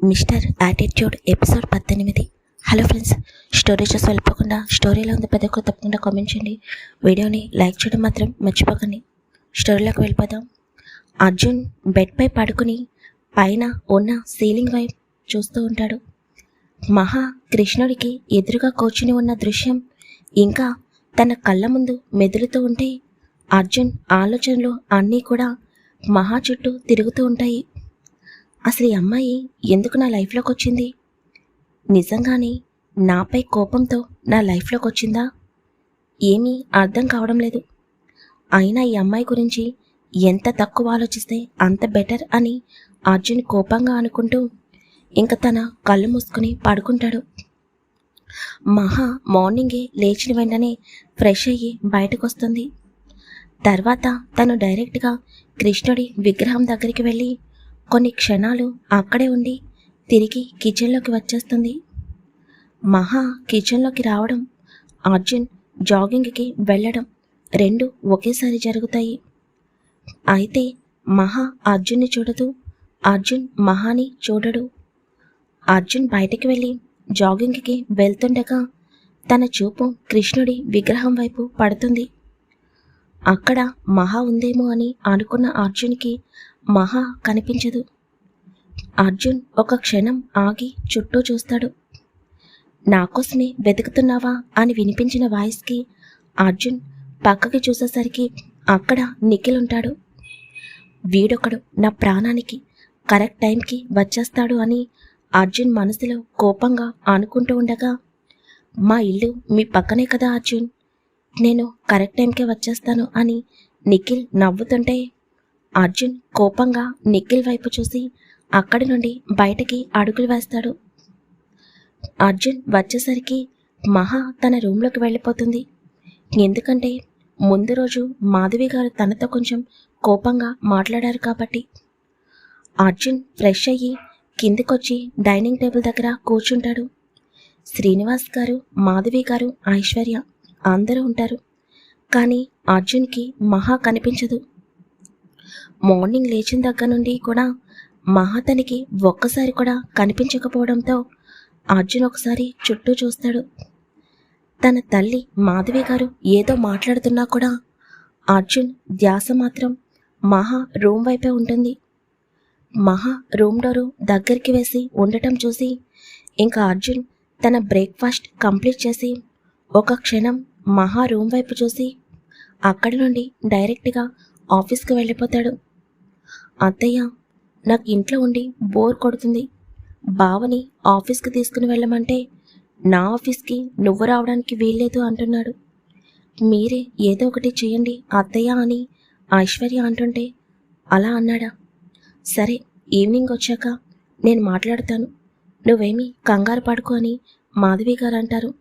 Mister attitude episode పద్దెనిమిది. Hello friends story చూసి వెళ్ళిపోకుండా స్టోరీలో ఉంది పెద్ద తప్పకుండా కామెంట్ చేయండి. వీడియోని లైక్ చేయడం మాత్రం మర్చిపోకండి. స్టోరీలోకి వెళ్ళిపోదాం. అర్జున్ బెడ్పై పడుకుని పైన ఉన్న సీలింగ్ వైపు చూస్తూ ఉంటాడు. మహా కృష్ణుడికి ఎదురుగా కూర్చుని ఉన్న దృశ్యం ఇంకా తన కళ్ళ ముందు మెదులుతూ ఉంటే అర్జున్ ఆలోచనలు అన్నీ కూడా మహా చుట్టూ తిరుగుతూ ఉంటాయి. అసలు ఈ అమ్మాయి ఎందుకు నా లైఫ్లోకి వచ్చింది? నిజంగానే నాపై కోపంతో నా లైఫ్లోకి వచ్చిందా? ఏమీ అర్థం కావడం లేదు. అయినా ఈ అమ్మాయి గురించి ఎంత తక్కువ ఆలోచిస్తే అంత బెటర్ అని అర్జున్ కోపంగా అనుకుంటూ ఇంక తన కళ్ళు మూసుకుని పడుకుంటాడు. మహా మార్నింగే లేచిన వెంటనే ఫ్రెష్ అయ్యి బయటకు వస్తుంది తర్వాత తను డైరెక్ట్గా కృష్ణుడి విగ్రహం దగ్గరికి వెళ్ళి కొన్ని క్షణాలు అక్కడే ఉండి తిరిగి కిచెన్లోకి వచ్చేస్తుంది. మహా కిచెన్లోకి రావడం అర్జున్ జాగింగ్కి వెళ్ళడం రెండు ఒకేసారి జరుగుతాయి. అయితే మహా అర్జున్ని చూడదు అర్జున్ మహాని చూడడు. అర్జున్ బయటికి వెళ్ళి జాగింగ్కి వెళ్తుండగా తన చూపు కృష్ణుడి విగ్రహం వైపు పడుతుంది. అక్కడ మహా ఉందేమో అని అనుకున్న అర్జున్కి మహా కనిపించదు. అర్జున్ ఒక క్షణం ఆగి చుట్టూ చూస్తాడు. నాకోసమే వెతుకుతున్నావా అని వినిపించిన వాయిస్కి అర్జున్ పక్కకి చూసేసరికి అక్కడ నిఖిల్ ఉంటాడు. వీడొకడు నా ప్రాణానికి కరెక్ట్ టైంకి వచ్చేస్తాడు అని అర్జున్ మనసులో కోపంగా అనుకుంటూ ఉండగా మా ఇల్లు మీ పక్కనే కదా అర్జున్? నేను కరెక్ట్ టైంకే వచ్చేస్తాను అని నిఖిల్ నవ్వుతుంటే అర్జున్ కోపంగా నిఖిల్ వైపు చూసి అక్కడి నుండి బయటకి అడుగులు వేస్తాడు. అర్జున్ వచ్చేసరికి మహా తన రూమ్లోకి వెళ్ళిపోతుంది. ఎందుకంటే ముందు రోజు మాధవి గారు తనతో కొంచెం కోపంగా మాట్లాడారు కాబట్టి. అర్జున్ ఫ్రెష్ అయ్యి కిందికొచ్చి డైనింగ్ టేబుల్ దగ్గర కూర్చుంటాడు. శ్రీనివాస్ గారు మాధవి గారు ఐశ్వర్య అందరూ ఉంటారు. కానీ అర్జున్కి మహా కనిపించదు. మార్నింగ్ లేచిన దగ్గర నుండి కూడా మహాతనికి ఒక్కసారి కూడా కనిపించకపోవడంతో అర్జున్ ఒకసారి చుట్టూ చూస్తాడు. తన తల్లి మాధవి గారు ఏదో మాట్లాడుతున్నా కూడా అర్జున్ ధ్యాస మాత్రం మహా రూమ్ వైపే ఉంటుంది. మహా రూమ్ డోరు దగ్గరికి వేసి ఉండటం చూసి ఇంకా అర్జున్ తన బ్రేక్ఫాస్ట్ కంప్లీట్ చేసి ఒక క్షణం మహా రూమ్ వైపు చూసి అక్కడి నుండి డైరెక్ట్గా ఆఫీస్కి వెళ్ళిపోతాడు. అత్తయ్య నాకు ఇంట్లో ఉండి బోర్ కొడుతుంది. బావని ఆఫీస్కి తీసుకుని వెళ్ళమంటే నా ఆఫీస్కి నువ్వు రావడానికి వీల్లేదు అంటున్నాడు. మీరే ఏదో ఒకటి చేయండి అత్తయ్య అని ఐశ్వర్య అంటుంటే అలా అన్నాడా. సరే ఈవినింగ్ వచ్చాక నేను మాట్లాడతాను. నువ్వేమీ కంగారు పడుకో అని మాధవి గారు అంటారు.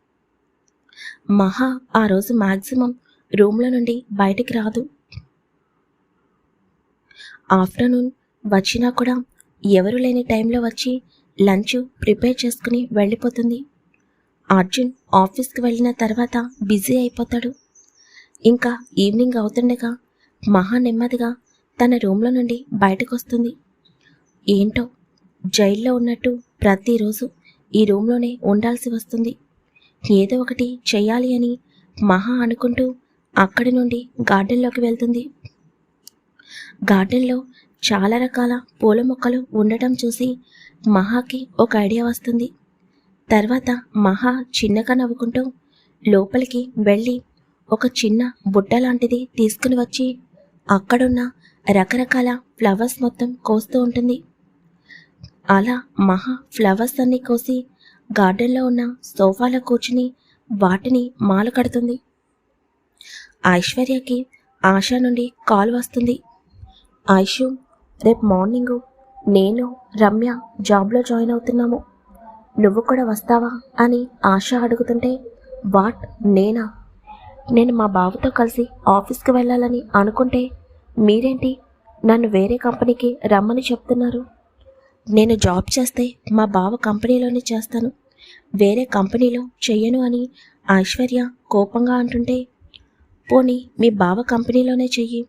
మహా ఆ రోజు మ్యాక్సిమం రూమ్లో నుండి బయటికి రాదు. ఆఫ్టర్నూన్ వచ్చినా కూడా ఎవరు లేని టైంలో వచ్చి లంచ్ ప్రిపేర్ చేసుకుని వెళ్ళిపోతుంది. అర్జున్ ఆఫీస్కి వెళ్ళిన తర్వాత బిజీ అయిపోతాడు. ఇంకా ఈవినింగ్ అవుతుండగా మహా నెమ్మదిగా తన రూమ్లో నుండి బయటకు వస్తుంది ఏంటో జైల్లో ఉన్నట్టు ప్రతిరోజు ఈ రూమ్లోనే ఉండాల్సి వస్తుంది. ఏదో ఒకటి చేయాలి అని మహా అనుకుంటూ అక్కడి నుండి గార్డెన్లోకి వెళ్తుంది. గార్డెన్లో చాలా రకాల పూల మొక్కలు ఉండటం చూసి మహాకి ఒక ఐడియా వస్తుంది. తర్వాత మహా చిన్నగా నవ్వుకుంటూ లోపలికి వెళ్ళి ఒక చిన్న బుట్ట లాంటిది తీసుకుని వచ్చి అక్కడున్న రకరకాల ఫ్లవర్స్ మొత్తం కోస్తూ ఉంటుంది. అలా మహా ఫ్లవర్స్ అన్ని కోసి గార్డెన్లో ఉన్న సోఫాలో కూర్చుని వాటిని మాలు కడుతుంది. ఐశ్వర్యకి ఆశ నుండి కాల్ వస్తుంది. ఆయుషు రేపు మార్నింగ్ నేను రమ్య జాబ్లో జాయిన్ అవుతున్నాము. నువ్వు కూడా వస్తావా? అని ఆశ అడుగుతుంటే వాట్? నేనా? నేను మా బావతో కలిసి ఆఫీస్కి వెళ్ళాలని అనుకుంటే మీరేంటి? నన్ను వేరే కంపెనీకి రమ్మని చెప్తున్నారు. నేను జాబ్ చేస్తే మా బావ కంపెనీలోనే చేస్తాను. వేరే కంపెనీలో చెయ్యను అని ఐశ్వర్య కోపంగా అంటుంటే పోనీ మీ బావ కంపెనీలోనే చెయ్యి.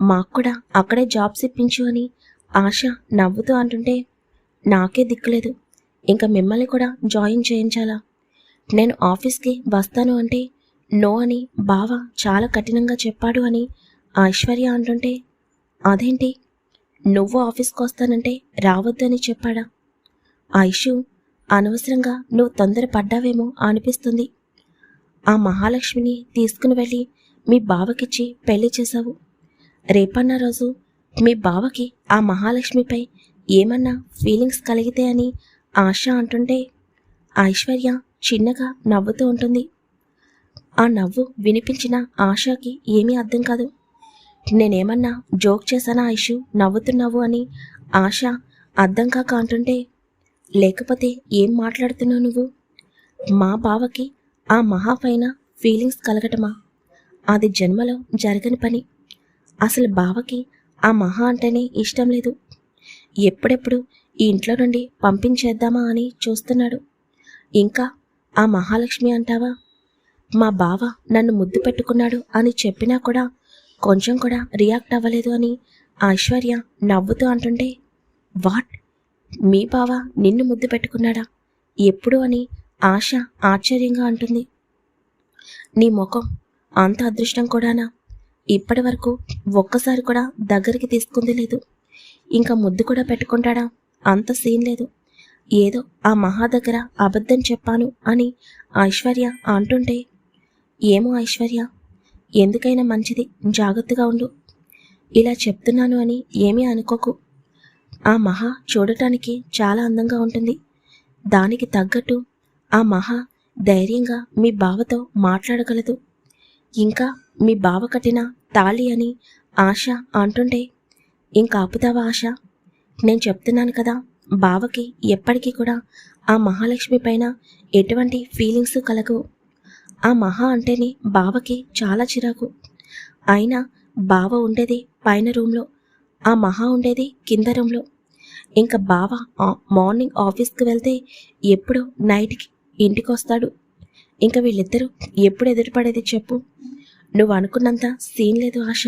మాకు కూడా అక్కడే జాబ్స్ ఇప్పించు అని ఆశ నవ్వుతూ అంటుంటే నాకే దిక్కులేదు. ఇంకా మిమ్మల్ని కూడా జాయిన్ చేయించాలా? నేను ఆఫీస్కి వస్తాను అంటే నో అని బావ చాలా కఠినంగా చెప్పాడు అని ఐశ్వర్య అంటుంటే అదేంటి? నువ్వు ఆఫీస్కి వస్తానంటే రావద్దు అని చెప్పాడా? ఐషు అనవసరంగా నువ్వు తొందరపడ్డావేమో అనిపిస్తుంది. ఆ మహాలక్ష్మిని తీసుకుని వెళ్ళి మీ బావకిచ్చి పెళ్ళి చేశావు. రేపన్న రోజు మీ బావకి ఆ మహాలక్ష్మిపై ఏమన్నా ఫీలింగ్స్ కలిగితే అని ఆశ అంటుంటే ఐశ్వర్య చిన్నగా నవ్వుతూ ఉంటుంది. ఆ నవ్వు వినిపించిన ఆశకి ఏమీ అర్థం కాదు. నేనేమన్నా జోక్ చేశానా ఐషు? నవ్వుతున్నావు అని ఆశ అర్థం కాక అంటుంటే లేకపోతే ఏం మాట్లాడుతున్నావు నువ్వు? మా బావకి ఆ మహా పైన ఫీలింగ్స్ కలగటమా? అది జన్మలో జరగని పని. అసలు బావకి ఆ మహా అంటేనే ఇష్టం లేదు. ఎప్పుడెప్పుడు ఈ ఇంట్లో నుండి పంపించేద్దామా అని చూస్తున్నాడు. ఇంకా ఆ మహాలక్ష్మి అంటావా? మా బావ నన్ను ముద్దు పెట్టుకున్నాడు అని చెప్పినా కూడా కొంచెం కూడా రియాక్ట్ అవ్వలేదు అని ఐశ్వర్య నవ్వుతూ అంటుంటే వాట్? మీ బావ నిన్ను ముద్దు పెట్టుకున్నాడా? ఎప్పుడు? అని ఆశ ఆశ్చర్యంగా అంటుంది. నీ ముఖం అంత అదృష్టం కూడానా? ఇప్పటి వరకు ఒక్కసారి కూడా దగ్గరికి తీసుకుంది లేదు. ఇంకా ముద్దు కూడా పెట్టుకుంటాడా? అంత సీన్ లేదు. ఏదో ఆ మహా దగ్గర అబద్ధం చెప్పాను అని ఐశ్వర్య అంటుంటే ఏమో ఐశ్వర్య ఎందుకైనా మంచిది జాగ్రత్తగా ఉండు. ఇలా చెప్తున్నాను అని ఏమీ అనుకోకు. ఆ మహా చూడటానికి చాలా అందంగా ఉంటుంది. దానికి తగ్గట్టు ఆ మహా ధైర్యంగా మీ బావతో మాట్లాడగలదు. ఇంకా మీ బావ కట్టిన తాళి అని ఆశ అంటుంటే ఇంకాపుతావా ఆశ? నేను చెప్తున్నాను కదా బావకి ఎప్పటికీ కూడా ఆ మహాలక్ష్మి పైన ఎటువంటి ఫీలింగ్స్ కలగవు. ఆ మహా అంటేనే బావకి చాలా చిరాకు. అయినా బావ ఉండేది పైన రూమ్లో ఆ మహా ఉండేది కింద రూమ్లో. ఇంకా బావ మార్నింగ్ ఆఫీస్కి వెళ్తే ఎప్పుడు నైట్కి ఇంటికి వస్తాడు ఇంకా వీళ్ళిద్దరూ ఎప్పుడు ఎదురుపడేది చెప్పు. నువ్వు అనుకున్నంత సీన్ లేదు ఆశ.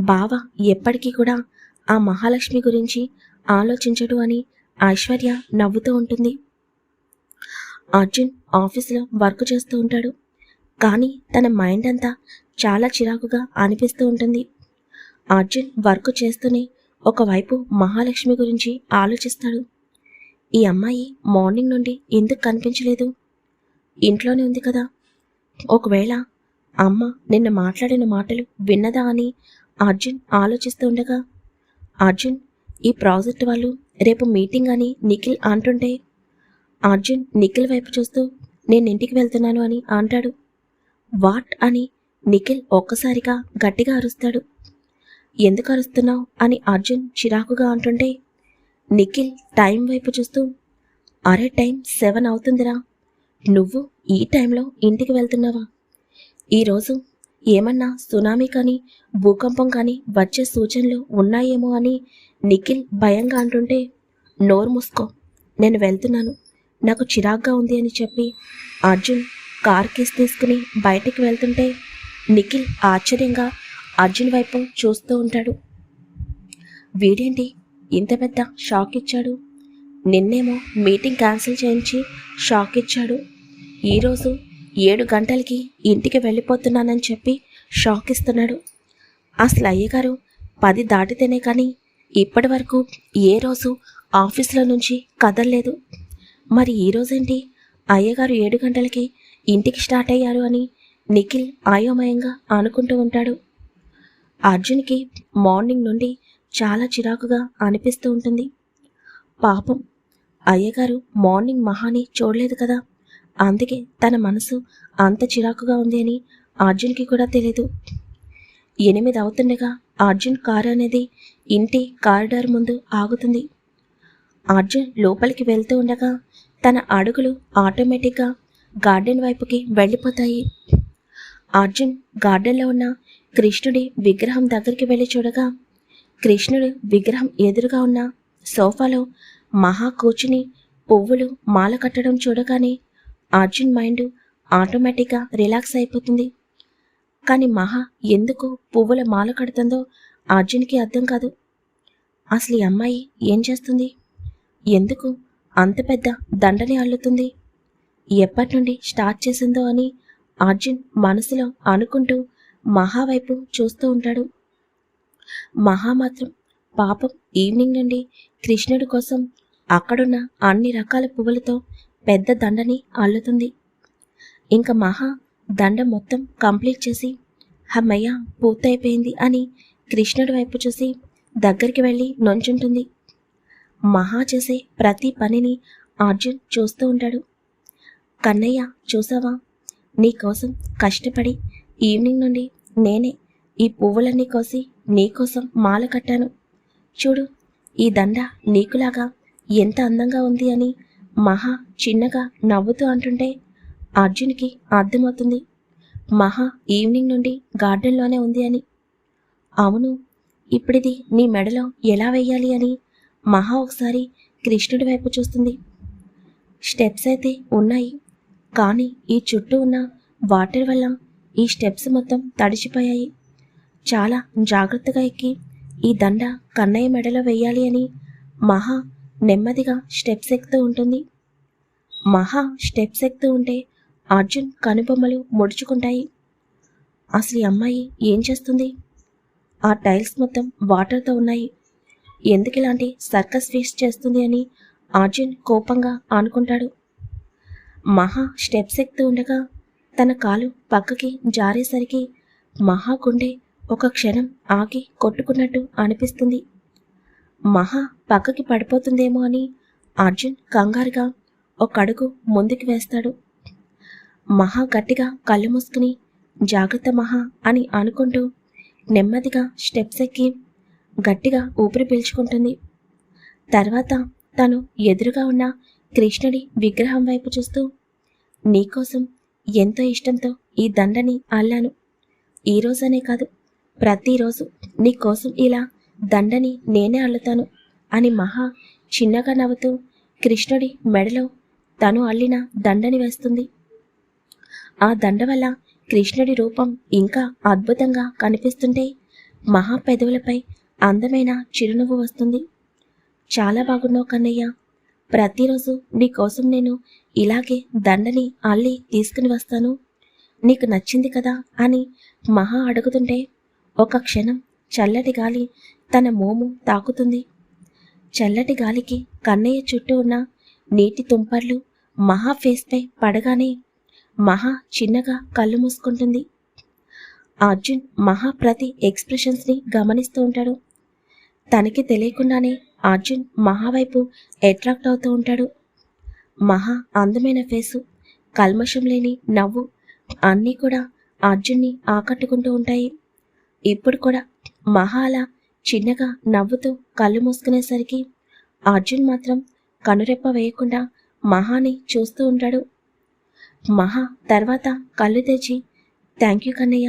బావ ఎప్పటికీ కూడా ఆ మహాలక్ష్మి గురించి ఆలోచించడు అని ఐశ్వర్య నవ్వుతూ ఉంటుంది. అర్జున్ ఆఫీస్లో వర్క్ చేస్తూ ఉంటాడు. కానీ తన మైండ్ అంతా చాలా చిరాకుగా అనిపిస్తూ ఉంటుంది. అర్జున్ వర్క్ చేస్తూనే ఒకవైపు మహాలక్ష్మి గురించి ఆలోచిస్తాడు. ఈ అమ్మాయి మార్నింగ్ నుండి ఎందుకు కనిపించలేదు? ఇంట్లోనే ఉంది కదా. ఒకవేళ అమ్మ నిన్న మాట్లాడిన మాటలు విన్నదా అని అర్జున్ ఆలోచిస్తూ ఉండగా అర్జున్ ఈ ప్రాజెక్ట్ వాళ్ళు రేపు మీటింగ్ అని నిఖిల్ అంటుంటే అర్జున్ నిఖిల్ వైపు చూస్తూ నేను ఇంటికి వెళ్తున్నాను అని అంటాడు. వాట్? అని నిఖిల్ ఒక్కసారిగా గట్టిగా అరుస్తాడు. ఎందుకు అరుస్తున్నావు? అని అర్జున్ చిరాకుగా అంటుంటే నిఖిల్ టైం వైపు చూస్తూ అరే టైం సెవెన్ అవుతుందిరా. నువ్వు ఈ టైంలో ఇంటికి వెళ్తున్నావా? ఈరోజు ఏమన్నా సునామీ కానీ భూకంపం కానీ వచ్చే సూచనలు ఉన్నాయేమో అని నిఖిల్ భయంగా అంటుంటే నోరు మూసుకో నేను వెళ్తున్నాను. నాకు చిరాగ్గా ఉంది అని చెప్పి అర్జున్ కార్ కీస్ తీసుకుని బయటికి వెళ్తుంటే నిఖిల్ ఆశ్చర్యంగా అర్జున్ వైపు చూస్తూ ఉంటాడు. వీడేంటి ఇంత పెద్ద షాక్ ఇచ్చాడు? నిన్నేమో మీటింగ్ క్యాన్సిల్ చేయించి షాక్ ఇచ్చాడు. ఈరోజు ఏడు గంటలకి ఇంటికి వెళ్ళిపోతున్నానని చెప్పి షాక్ ఇస్తున్నాడు. అసలు అయ్యగారు పది దాటితేనే కానీ ఇప్పటి వరకు ఏ రోజు ఆఫీస్లో నుంచి కదలలేదు. మరి ఈ రోజేంటి? అయ్యగారు ఏడు గంటలకి ఇంటికి స్టార్ట్ అయ్యారు అని నిఖిల్ ఆయోమయంగా అనుకుంటూ ఉంటాడు. అర్జున్కి మార్నింగ్ నుండి చాలా చిరాకుగా అనిపిస్తూ ఉంటుంది. పాపం అయ్యగారు మార్నింగ్ మహాని చూడలేదు కదా. అందుకే తన మనసు అంత చిరాకుగా ఉంది అని అర్జున్కి కూడా తెలియదు ఎనిమిది అవుతుండగా అర్జున్ కారు అనేది ఇంటి కారిడార్ ముందు ఆగుతుంది. అర్జున్ లోపలికి వెళ్తూ ఉండగా తన అడుగులు ఆటోమేటిక్గా గార్డెన్ వైపుకి వెళ్ళిపోతాయి. అర్జున్ గార్డెన్లో ఉన్న కృష్ణుడి విగ్రహం దగ్గరికి వెళ్ళి చూడగా కృష్ణుడు విగ్రహం ఎదురుగా ఉన్న సోఫాలో మహా కూర్చుని పువ్వులు మాల కట్టడం చూడగానే అర్జున్ మైండ్ ఆటోమేటిక్గా రిలాక్స్ అయిపోతుంది. కానీ మహా ఎందుకు పువ్వుల మాల కడుతుందో అర్జున్కి అర్థం కాదు. అసలు ఈ అమ్మాయి ఏం చేస్తుంది? ఎందుకు అంత పెద్ద దండని అల్లుతుంది? ఎప్పటి నుండి స్టార్ట్ చేసిందో అని అర్జున్ మనసులో అనుకుంటూ మహా వైపు చూస్తూ ఉంటాడు. మహా మాత్రం పాపం ఈవినింగ్ నుండి కృష్ణుడి కోసం అక్కడున్న అన్ని రకాల పువ్వులతో పెద్ద దండని అల్లుతుంది. ఇంకా మహా దండ మొత్తం కంప్లీట్ చేసి హమ్మయ్య పూర్తయిపోయింది అని కృష్ణుడి వైపు చూసి దగ్గరికి వెళ్ళి నొంచుంటుంది. మహా చేసే ప్రతి పనిని అర్జున్ చూస్తూ ఉంటాడు. కన్నయ్య చూసావా? నీకోసం కష్టపడి ఈవినింగ్ నుండి నేనే ఈ పువ్వులన్నీ కోసి నీకోసం మాల కట్టాను. చూడు ఈ దండ నీకులాగా ఎంత అందంగా ఉంది అని మహా చిన్నగా నవ్వుతూ అంటుంటే అర్జున్కి అర్థమవుతుంది. మహా ఈవినింగ్ నుండి గార్డెన్లోనే ఉంది అని. అవును ఇప్పుడిది నీ మెడలో ఎలా వెయ్యాలి అని మహా ఒకసారి కృష్ణుడి వైపు చూస్తుంది. స్టెప్స్ అయితే ఉన్నాయి కానీ ఈ చుట్టూ ఉన్న వాటర్ వల్ల ఈ స్టెప్స్ మొత్తం తడిచిపోయాయి. చాలా జాగ్రత్తగా ఎక్కి ఈ దండ కన్నయ్య మెడలో వెయ్యాలి అని మహా నెమ్మదిగా స్టెప్స్ ఎక్కుతూ ఉంటుంది. మహా స్టెప్స్ ఎక్కుతూ ఉంటే అర్జున్ కనుబొమ్మలు ముడుచుకుంటాయి. అసలు ఈ అమ్మాయి ఏం చేస్తుంది? ఆ టైల్స్ మొత్తం వాటర్తో ఉన్నాయి. ఎందుకు ఇలాంటి సర్కస్ ఫీస్ట్ చేస్తుంది అని అర్జున్ కోపంగా అనుకుంటాడు. మహా స్టెప్స్ ఎక్కుతూ ఉండగా తన కాలు పక్కకి జారేసరికి మహా గుండె ఒక క్షణం ఆగి కొట్టుకున్నట్టు అనిపిస్తుంది. మహా పక్కకి పడిపోతుందేమో అని అర్జున్ కంగారుగా ఒక అడుగు ముందుకు వేస్తాడు. మహా గట్టిగా కళ్ళు మూసుకుని జాగ్రత్త మహా అని అనుకుంటూ నెమ్మదిగా స్టెప్స్ ఎక్కి గట్టిగా ఊపిరి పీల్చుకుంటుంది. తర్వాత తను ఎదురుగా ఉన్న కృష్ణుడి విగ్రహం వైపు చూస్తూ నీకోసం ఎంతో ఇష్టంతో ఈ దండని అల్లాను. ఈరోజనే కాదు ప్రతిరోజు నీకోసం ఇలా దండని నేనే అల్లుతాను అని మహా చిన్నగా నవ్వుతూ కృష్ణుడి మెడలో తను అల్లిన దండని వేస్తుంది. ఆ దండ వల్ల కృష్ణుడి రూపం ఇంకా అద్భుతంగా కనిపిస్తుంటే మహా పెదవులపై అందమైన చిరునవ్వు వస్తుంది. చాలా బాగున్నావు కన్నయ్య. ప్రతిరోజు నీకోసం నేను ఇలాగే దండని అల్లి తీసుకుని వస్తాను. నీకు నచ్చింది కదా అని మహా అడుగుతుంటే ఒక క్షణం చల్లటి గాలి తన మోము తాకుతుంది. చల్లటి గాలికి కన్నయ్య చుట్టూ ఉన్న నీటి తుంపర్లు మహా ఫేస్పై పడగానే మహా చిన్నగా కళ్ళు మూసుకుంటుంది. అర్జున్ మహా ప్రతి ఎక్స్ప్రెషన్స్ని గమనిస్తూ ఉంటాడు. తనకి తెలియకుండానే అర్జున్ మహా వైపు అట్రాక్ట్ అవుతూ ఉంటాడు. మహా అందమైన ఫేసు కల్మషం లేని నవ్వు అన్నీ కూడా అర్జున్ని ఆకట్టుకుంటూ ఉంటాయి. ఇప్పుడు కూడా మహా అలా చిన్నగా నవ్వుతూ కళ్ళు మూసుకునేసరికి అర్జున్ మాత్రం కనురెప్ప వేయకుండా మహాని చూస్తూ ఉంటాడు. మహా తర్వాత కళ్ళు తెచ్చి థ్యాంక్ యూ కన్నయ్య.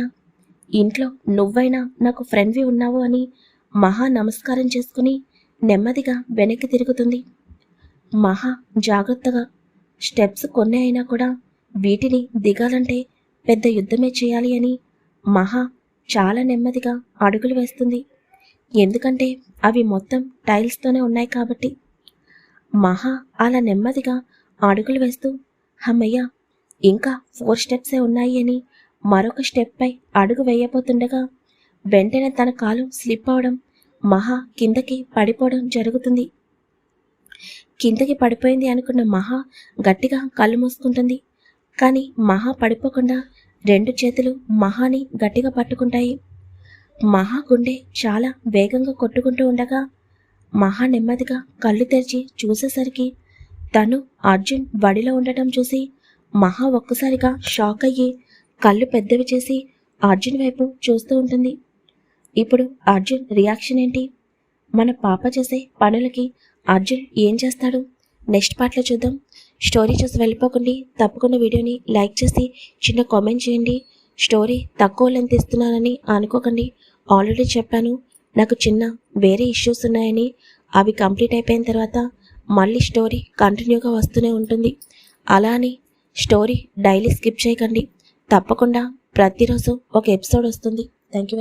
ఇంట్లో నువ్వైనా నాకు ఫ్రెండ్వి ఉన్నావు అని మహా నమస్కారం చేసుకుని నెమ్మదిగా వెనక్కి తిరుగుతుంది. మహా జాగ్రత్తగా స్టెప్స్ కొన్ని అయినా కూడా వీటిని దిగాలంటే పెద్ద యుద్ధమే చేయాలి అని మహా చాలా నెమ్మదిగా అడుగులు వేస్తుంది. ఎందుకంటే అవి మొత్తం టైల్స్తోనే ఉన్నాయి కాబట్టి. మహా అలా నెమ్మదిగా అడుగులు వేస్తూ హమ్మయ్య ఇంకా ఫోర్ స్టెప్సే ఉన్నాయి అని మరొక స్టెప్పై అడుగు వేయబోతుండగా వెంటనే తన కాలు స్లిప్ అవడం మహా కిందకి పడిపోవడం జరుగుతుంది. కిందకి పడిపోయింది అనుకున్న మహా గట్టిగా కళ్ళు మూసుకుంటుంది. కానీ మహా పడిపోకుండా రెండు చేతులు మహాని గట్టిగా పట్టుకుంటాయి. మహా గుండె చాలా వేగంగా కొట్టుకుంటూ ఉండగా మహా నెమ్మదిగా కళ్ళు తెరిచి చూసేసరికి తను అర్జున్ బడిలో ఉండటం చూసి మహా ఒక్కసారిగా షాక్ అయ్యి కళ్ళు పెద్దవి చేసి అర్జున్ వైపు చూస్తూ ఉంటుంది. ఇప్పుడు అర్జున్ రియాక్షన్ ఏంటి? మన పాప చేసే పనులకి అర్జున్ ఏం చేస్తాడు? నెక్స్ట్ పార్ట్లో చూద్దాం. స్టోరీ చూసి వెళ్ళిపోకండి. తప్పకుండా వీడియోని లైక్ చేసి చిన్న కామెంట్ చేయండి. స్టోరీ తక్కువ లెంత్ ఇస్తున్నానని అనుకోకండి. ఆల్రెడీ చెప్పాను నాకు చిన్న వేరే ఇష్యూస్ ఉన్నాయని. అవి కంప్లీట్ అయిపోయిన తర్వాత మళ్ళీ స్టోరీ కంటిన్యూగా వస్తూనే ఉంటుంది. అలా అని స్టోరీ డైలీ స్కిప్ చేయకండి. తప్పకుండా ప్రతిరోజు ఒక ఎపిసోడ్ వస్తుంది. Thank you